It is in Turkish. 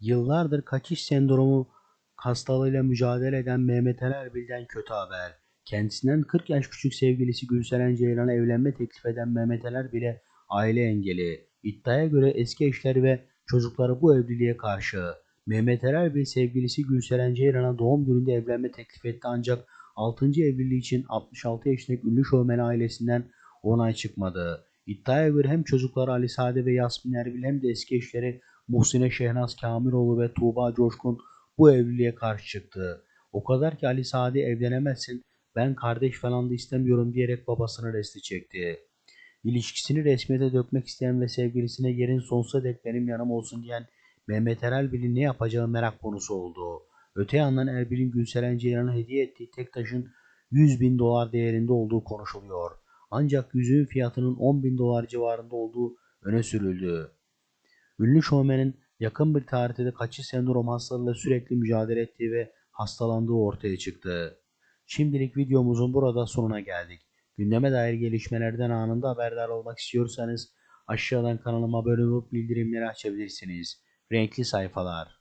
Yıllardır kaçış sendromu hastalığıyla mücadele eden Mehmet Ali Erbil'den kötü haber. Kendisinden 40 yaş küçük sevgilisi Gülseren Ceylan'a evlenme teklif eden Mehmet Ali Erbil'e aile engeli. İddiaya göre eski eşleri ve çocukları bu evliliğe karşı. Mehmet Ali Erbil sevgilisi Gülseren Ceylan'a doğum gününde evlenme teklif etti ancak 6. evliliği için 66 yaşındaki ünlü şovmen ailesinden onay çıkmadı. İddiaya göre hem çocukları Ali Sade ve Yasmin Erbil hem de eski eşleri Muhsine Şehnaz Kamiloğlu ve Tuğba Coşkun bu evliliğe karşı çıktı. O kadar ki Ali Sade evlenemezsin ben kardeş falan da istemiyorum diyerek babasını resti çekti. İlişkisini resmiyete dökmek isteyen ve sevgilisine yerin sonsuza dek benim yanım olsun diyen Mehmet Erbil'in ne yapacağı merak konusu oldu. Öte yandan Erbil'in Gülseren Ceylan'a hediye ettiği tek taşın 100 bin dolar değerinde olduğu konuşuluyor. Ancak yüzüğün fiyatının 10 bin dolar civarında olduğu öne sürüldü. Ünlü şovmenin yakın bir tarihte de kaçış sendrom hastalığıyla sürekli mücadele ettiği ve hastalandığı ortaya çıktı. Şimdilik videomuzun burada sonuna geldik. Gündeme dair gelişmelerden anında haberdar olmak istiyorsanız aşağıdan kanalıma abone olup bildirimleri açabilirsiniz. Renkli sayfalar.